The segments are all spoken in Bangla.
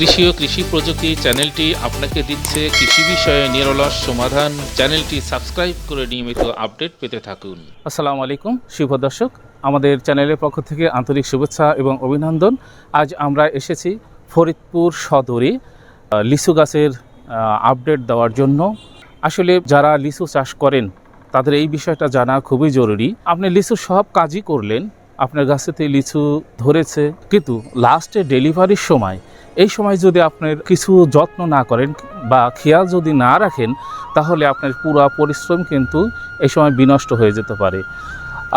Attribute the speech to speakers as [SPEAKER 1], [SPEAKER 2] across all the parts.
[SPEAKER 1] কৃষি ও কৃষি প্রযুক্তি চ্যানেলটি আপনাকে দিচ্ছে কৃষি বিষয়ে নিরলস সমাধান। চ্যানেলটি সাবস্ক্রাইব করে নিয়মিত আপডেট পেতে থাকুন। আসসালামু আলাইকুম, শুভ দর্শক। আমাদের চ্যানেলের পক্ষ থেকে আন্তরিক শুভেচ্ছা এবং অভিনন্দন। আজ আমরা এসেছি ফরিদপুর সদরে লিচু গাছের আপডেট দেওয়ার জন্য। আসলে যারা লিচু চাষ করেন, তাদের এই বিষয়টা জানা খুবই জরুরি। আপনি লিচু সব কাজই করলেন, আপনার গাছেতে লিচু ধরেছে, কিন্তু লাস্টে ডেলিভারির সময় এই সময় যদি আপনার কিছু যত্ন না করেন বা খেয়াল যদি না রাখেন, তাহলে আপনার পুরো পরিশ্রম কিন্তু এই সময় বিনষ্ট হয়ে যেতে পারে।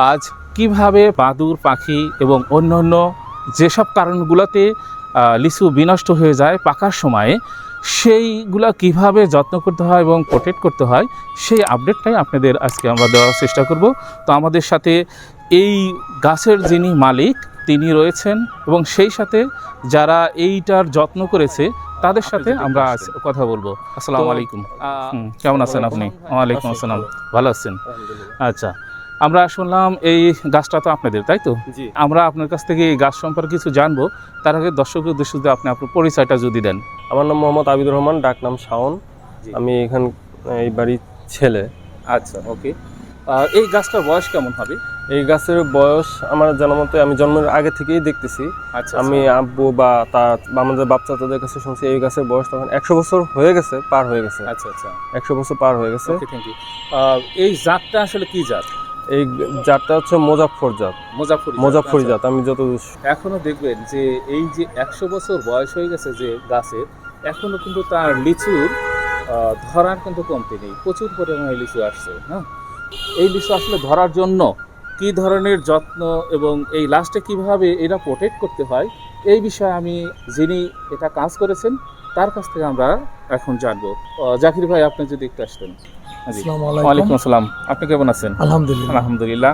[SPEAKER 1] আজ কীভাবে বাদুর, পাখি এবং অন্যান্য যেসব কারণগুলোতে লিচু বিনষ্ট হয়ে যায় পাকার সময়ে, সেইগুলা কীভাবে যত্ন করতে হয় এবং প্রোটেক্ট করতে হয়, সেই আপডেটটাই আপনাদের আজকে আমরা দেওয়ার চেষ্টা করব। তো আমাদের সাথে এই গাছের যিনি মালিক তিনি রয়েছেন এবং সেই সাথে যারা এইটার যত্ন করেছে তাদের সাথে আমরা কথা বলব। আসসালামু আলাইকুম। কেমন আছেন আপনি? ওয়ালাইকুম আসসালাম। ভালো। আছেন? আচ্ছা আমরা শুনলাম এই গাছটা তো আপনাদের তাই তো? আমরা আপনার কাছ থেকে এই গাছ সম্পর্কে কিছু জানব। তার আগে দর্শকের উদ্দেশ্যে আপনি আপনার পরিচয়টা যদি দেন।
[SPEAKER 2] আমার নাম মোহাম্মদ আবিদুর রহমান ডাক নাম শাওন। আমি এখান এই বাড়ির ছেলে।
[SPEAKER 1] আচ্ছা ওকে। এই গাছটার বয়স কেমন হবে?
[SPEAKER 2] এই গাছের বয়স আমার জানা মতে আমি জন্মের আগে থেকেই দেখতেছি।
[SPEAKER 1] আচ্ছা
[SPEAKER 2] আমি আব্বু বা তার আমাদের বাচ্চা তাদের কাছে শুনছি এই গাছের বয়স তখন একশো বছর হয়ে গেছে পার হয়ে গেছে।
[SPEAKER 1] আচ্ছা আচ্ছা।
[SPEAKER 2] একশো বছর পার হয়ে গেছে।
[SPEAKER 1] এই জাতটা আসলে কি জাত?
[SPEAKER 2] এই জাতটা হচ্ছে মোজাফর জাত।
[SPEAKER 1] মুজাফরি।
[SPEAKER 2] মোজাফরি
[SPEAKER 1] আচ্ছা।
[SPEAKER 2] জাত আমি যত
[SPEAKER 1] এখনও দেখবেন যে এই যে একশো বছর বয়স হয়ে গেছে যে গাছের এখনও কিন্তু তার লিচুর ধরার কিন্তু কমতি নেই। প্রচুর পরিমাণে লিচু আসছে হ্যাঁ? এই লিচু আসলে ধরার জন্য কি ধরনের যত্ন এবং এই লাস্টে কীভাবে এটা প্রোটেক্ট করতে হয় এই বিষয়ে আমি যিনি এটা কাজ করেছেন তার কাছ থেকে আমরা এখন জানব। জাকির ভাই আপনি যদি একটু আসতেন। ওয়ালাইকুম
[SPEAKER 3] আলাইকুম।
[SPEAKER 1] আসসালাম। আপনি কেমন আছেন?
[SPEAKER 3] আলহামদুলিল্লাহ।
[SPEAKER 1] আলহামদুলিল্লাহ।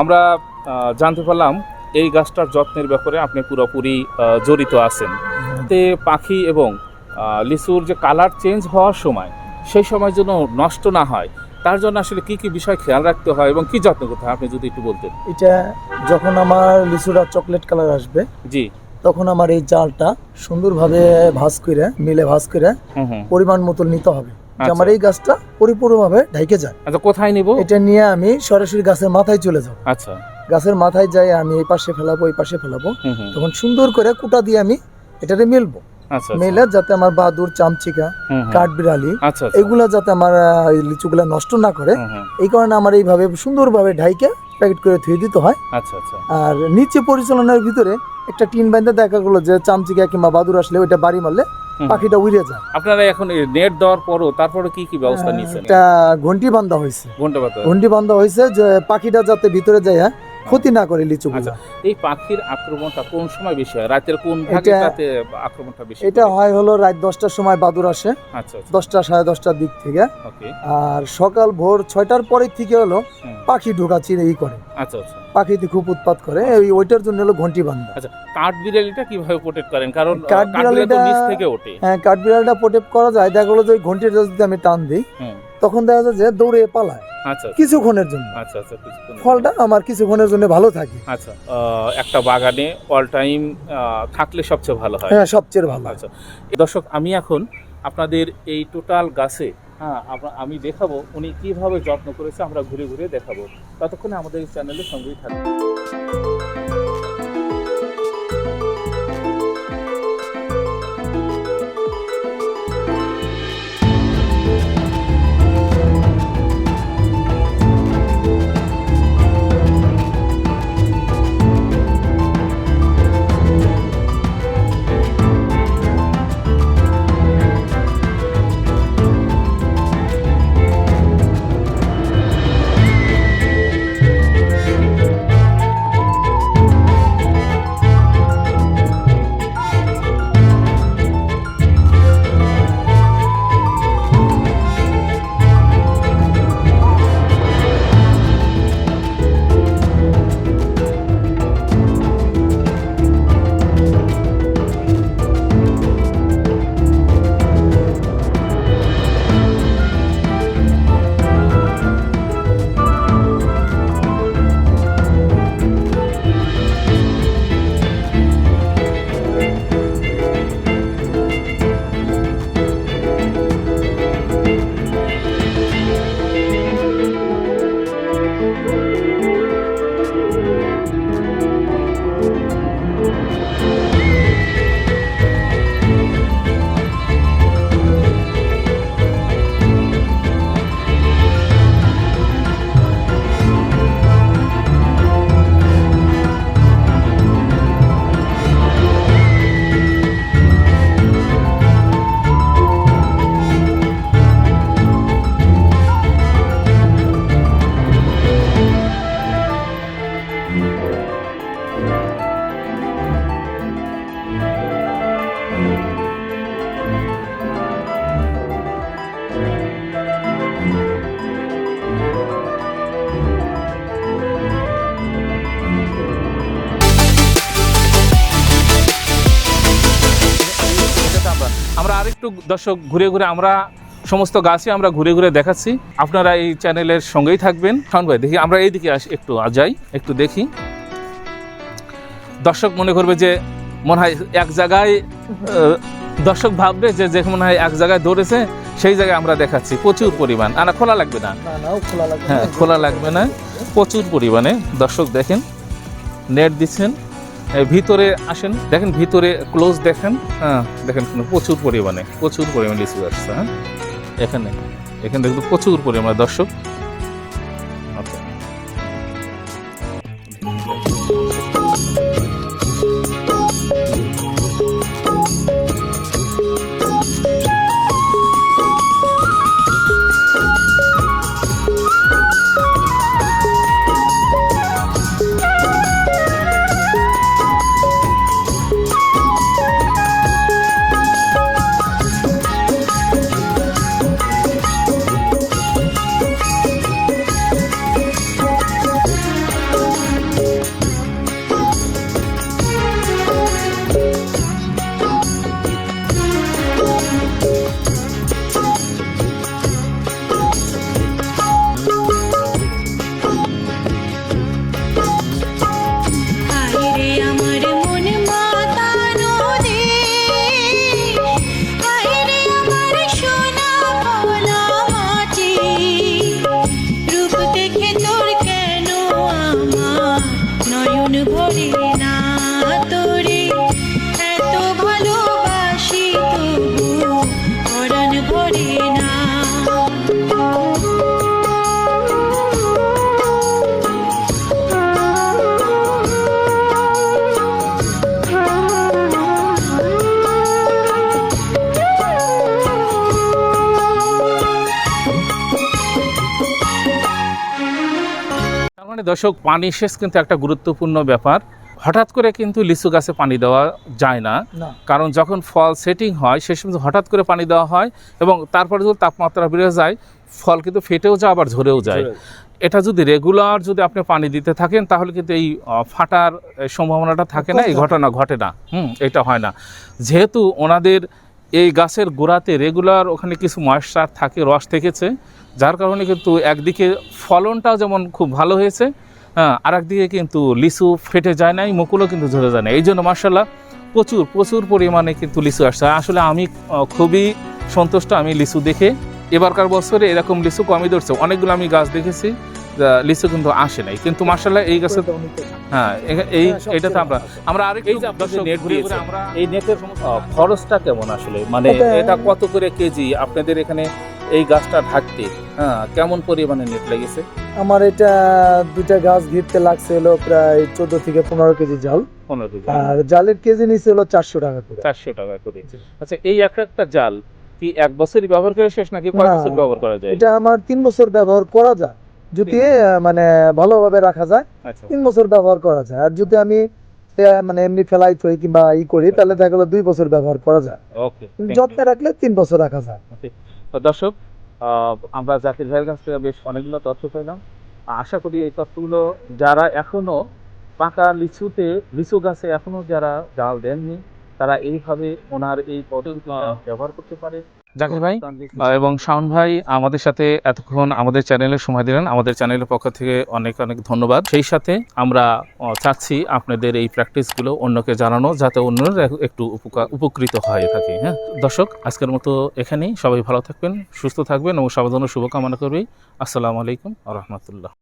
[SPEAKER 1] আমরা জানতে পারলাম এই গাছটার যত্নের ব্যাপারে আপনি পুরোপুরি জড়িত আছেন। তে পাখি এবং লিচুর যে কালার চেঞ্জ হওয়ার সময় সেই সময় যেন নষ্ট না হয়। তার জন্য আসলে কি কি বিষয় খেয়াল রাখতে হয় এবং কি যত্ন করতে হয়? আপনি যদি একটু বলতেন।
[SPEAKER 3] এটা যখন আমার লিচুটা চকলেট কালার আসবে
[SPEAKER 1] জি।
[SPEAKER 3] তখন আমার এই জালটা সুন্দরভাবে ভাজ করে মিলে ভাজ করে পরিমাণ মতো নিতে হবে।
[SPEAKER 1] আচ্ছা।
[SPEAKER 3] আমার এই গাছটা পরিপূর্ণভাবে ঢেকে যায়।
[SPEAKER 1] আচ্ছা কোথায় নিব?
[SPEAKER 3] এটা নিয়ে আমি সরাসরি গাছের মাথায় চলে যাব।
[SPEAKER 1] আচ্ছা।
[SPEAKER 3] গাছের মাথায় যাই আমি এই পাশে ফেলাবো এই পাশে ফেলাবো। তখন সুন্দর করে কুটা দিয়ে আমি এটাতে মেলবো। মেলে যাতে আমার বাদুর চামচিকা। কাঠবিড়ালি
[SPEAKER 1] আচ্ছা আচ্ছা।
[SPEAKER 3] এগুলা যাতে আমার লিচুগুলা নষ্ট না করে। এই কারণে আমার এইভাবে সুন্দরভাবে ঢাইকে প্যাকেট করে ধুয়ে দিতে হয়।
[SPEAKER 1] আচ্ছা আচ্ছা।
[SPEAKER 3] আর নিচে পরিচালনার ভিতরে একটা টিন বাইন্দা দেখা গেলো যে চামচিকা কিংবা বাদুর আসলে ওইটা বাড়ি মারলে পাখিটা উড়ে যায়।
[SPEAKER 1] আপনারা এখন নেট দেওয়ার পরও তারপরে কি কি ব্যবস্থা নিয়েছেন?
[SPEAKER 3] একটা ঘন্টি বান্ধা হয়েছে।
[SPEAKER 1] ঘন্টি
[SPEAKER 3] বান্ধা হয়েছে যে পাখিটা যাতে ভিতরে যায় হ্যাঁ, ক্ষতি না করে লিচু
[SPEAKER 1] আচ্ছা এই পাখির আক্রমণটা কোন সময় বেশি হয়? রাতের কোন ভাগে রাতে আক্রমণটা বেশি
[SPEAKER 3] এটা হয়? হলো রাত দশটার সময় বাদুর আসে।
[SPEAKER 1] আচ্ছা আচ্ছা।
[SPEAKER 3] দশটা সাড়ে দশটার দিক থেকে।
[SPEAKER 1] ওকে।
[SPEAKER 3] আর সকাল ভোর ছয়টার পরের থেকে হলো। পাখি ঢোকাচ্ছি ই করে।
[SPEAKER 1] আচ্ছা আচ্ছা।
[SPEAKER 3] পাখিতে খুব উৎপাত করে। ওই ওইটার জন্য হলো ঘন্টি বান্ধা
[SPEAKER 1] আচ্ছা কাঠ বিড়ালিটা কীভাবে প্রোটেক্ট করেন? কারণ
[SPEAKER 3] কাঠ বিড়ালিটা-
[SPEAKER 1] নিচ থেকে ওঠে।
[SPEAKER 3] হ্যাঁ কাঠবিড়ালটা প্রোটেক্ট করা যায়। দেখা গেলো যে ওই ঘন্টিটা যদি আমি টান দিই তখন দেখা যায় যে দৌড়ে পালায়
[SPEAKER 1] আচ্ছা আচ্ছা,
[SPEAKER 3] কিছুক্ষণের জন্য।
[SPEAKER 1] আচ্ছা আচ্ছা।
[SPEAKER 3] ফলটা আমার কিছুক্ষণের জন্য ভালো থাকে।
[SPEAKER 1] আচ্ছা একটা বাগানে অল টাইম থাকলে সবচেয়ে ভালো হয়।
[SPEAKER 3] হ্যাঁ সবচেয়ে ভালো।
[SPEAKER 1] আচ্ছা দর্শক আমি এখন আপনাদের এই টোটাল গাছে হ্যাঁ আমি দেখাবো উনি কীভাবে যত্ন করেছে আমরা ঘুরে ঘুরে দেখাবো। ততক্ষণে আমাদের চ্যানেলের সঙ্গেই থাকবে দর্শক ঘুরে ঘুরে আমরা সমস্ত গাছই আমরা ঘুরে ঘুরে দেখাচ্ছি। আপনারা এই চ্যানেলের সঙ্গেই থাকবেন। শাওন ভাই দেখি আমরা এইদিকে আসি একটু যাই একটু দেখি। দর্শক মনে করবে যে মনে হয় এক জায়গায় দর্শক ভাববে যে যে মনে হয় এক জায়গায় দৌড়েছে সেই জায়গায় আমরা দেখাচ্ছি। প্রচুর পরিমাণ। আনা খোলা লাগবে না। হ্যাঁ
[SPEAKER 3] না।
[SPEAKER 1] খোলা লাগবে না। প্রচুর পরিমাণে। দর্শক দেখেন নেট দিচ্ছেন। ভিতরে আসেন, দেখেন ভিতরে ক্লোজ দেখেন হ্যাঁ দেখেন প্রচুর পরিমাণে প্রচুর পরিমাণে লিচু আসছে হ্যাঁ এখানে এখানে দেখুন প্রচুর পরিমাণে দর্শক।
[SPEAKER 4] না।
[SPEAKER 1] মানে দর্শক পানি শেষ কিন্তু একটা গুরুত্বপূর্ণ ব্যাপার। হঠাৎ করে কিন্তু লিচু গাছে পানি দেওয়া যায় না।
[SPEAKER 3] না।
[SPEAKER 1] কারণ যখন ফল সেটিং হয় সে সময় হঠাৎ করে পানি দেওয়া হয় এবং তারপরে যদি তাপমাত্রা বেড়ে যায় ফল কিন্তু ফেটেও যায় আবার ঝরেও যায়। এটা যদি রেগুলার যদি আপনি পানি দিতে থাকেন তাহলে কিন্তু এই ফাটার সম্ভাবনাটা থাকে না এই ঘটনা। ঘটে না। হুম এটা হয় না। যেহেতু ওনাদের এই গাছের গোড়াতে রেগুলার ওখানে কিছু ময়েশ্চার থাকে রস থেকেছে যার কারণে কিন্তু একদিকে ফলনটাও যেমন খুব ভালো হয়েছে হ্যাঁ আর একদিকে কিন্তু লিচু ফেটে যায় নাই মুকুলও কিন্তু ঝরে যায় না এই জন্য মার্শাল্লাহ প্রচুর প্রচুর পরিমাণে কিন্তু লিচু আসছে। আসলে আমি খুবই সন্তুষ্ট আমি লিচু দেখে। এবারকার বছরে এরকম লিচু কমই ধরছে। অনেকগুলো আমি গাছ দেখেছি লিচু কিন্তু আসে নাই। কিন্তু মার্শাল্লাহ এই গাছে
[SPEAKER 3] ওইটা অনেকটা।
[SPEAKER 1] হ্যাঁ এই
[SPEAKER 3] হ্যাঁ,
[SPEAKER 1] এটা তো আমরা। আমরা আরেক
[SPEAKER 5] এই যে নেট
[SPEAKER 1] আমরা
[SPEAKER 5] এই নেটের খরচটা কেমন আসলে? মানে
[SPEAKER 3] এটা
[SPEAKER 1] কত করে কেজি? আপনাদের এখানে এই গাছটা ঢাকতে হ্যাঁ কেমন পরিমাণে নেট লেগেছে?
[SPEAKER 3] আমার এটা দুইটা গাছ ঘিরতে লাগছে হলো প্রায় চোদ্দ থেকে পনেরো কেজি জাল।
[SPEAKER 1] পনেরো কেজি।
[SPEAKER 3] আর জালের কেজি নিচে হলো চারশো টাকা করে।
[SPEAKER 1] চারশো টাকা করে। আচ্ছা এই একটা একটা জাল কি এক বছরই ব্যবহার করে শেষ নাকি কয় বছর ব্যবহার করা যায়?
[SPEAKER 3] এটা আমার তিন বছর ব্যবহার করা যায়। যদি মানে ভালোভাবে রাখা যায়
[SPEAKER 1] আচ্ছা।
[SPEAKER 3] তিন বছর ব্যবহার করা যায়। আর যদি আমি মানে এমনি ফেলাই থই কিংবা ই করি তাহলে দেখা গেলো দুই বছর ব্যবহার করা যায়। যত্নে রাখলে তিন বছর রাখা যায়।
[SPEAKER 1] দর্শক আমরা জাতির ভাইয়ের কাছ থেকে বেশ অনেকগুলো তথ্য পেলাম। আশা করি এই তথ্যগুলো যারা এখনও পাকা লিচুতে লিচু গাছে এখনও যারা জাল দেননি তারা এইভাবে ওনার এই পদ্ধতি ব্যবহার করতে পারে। জাকির ভাই? এবং শাওন ভাই আমাদের সাথে এতক্ষণ আমাদের চ্যানেলে সময় দিলেন। আমাদের চ্যানেলের পক্ষ থেকে অনেক অনেক ধন্যবাদ। সেই সাথে আমরা চাচ্ছি আপনাদের এই প্র্যাকটিসগুলো অন্যকে জানানো যাতে অন্যরা একটু উপকার উপকৃত হয়ে থাকে হ্যাঁ? দর্শক আজকের মতো এখানেই। সবাই ভালো থাকবেন সুস্থ থাকবেন এবং সবার জন্য শুভকামনা করবি আসসালামু আলাইকুম রহমতুল্লাহ।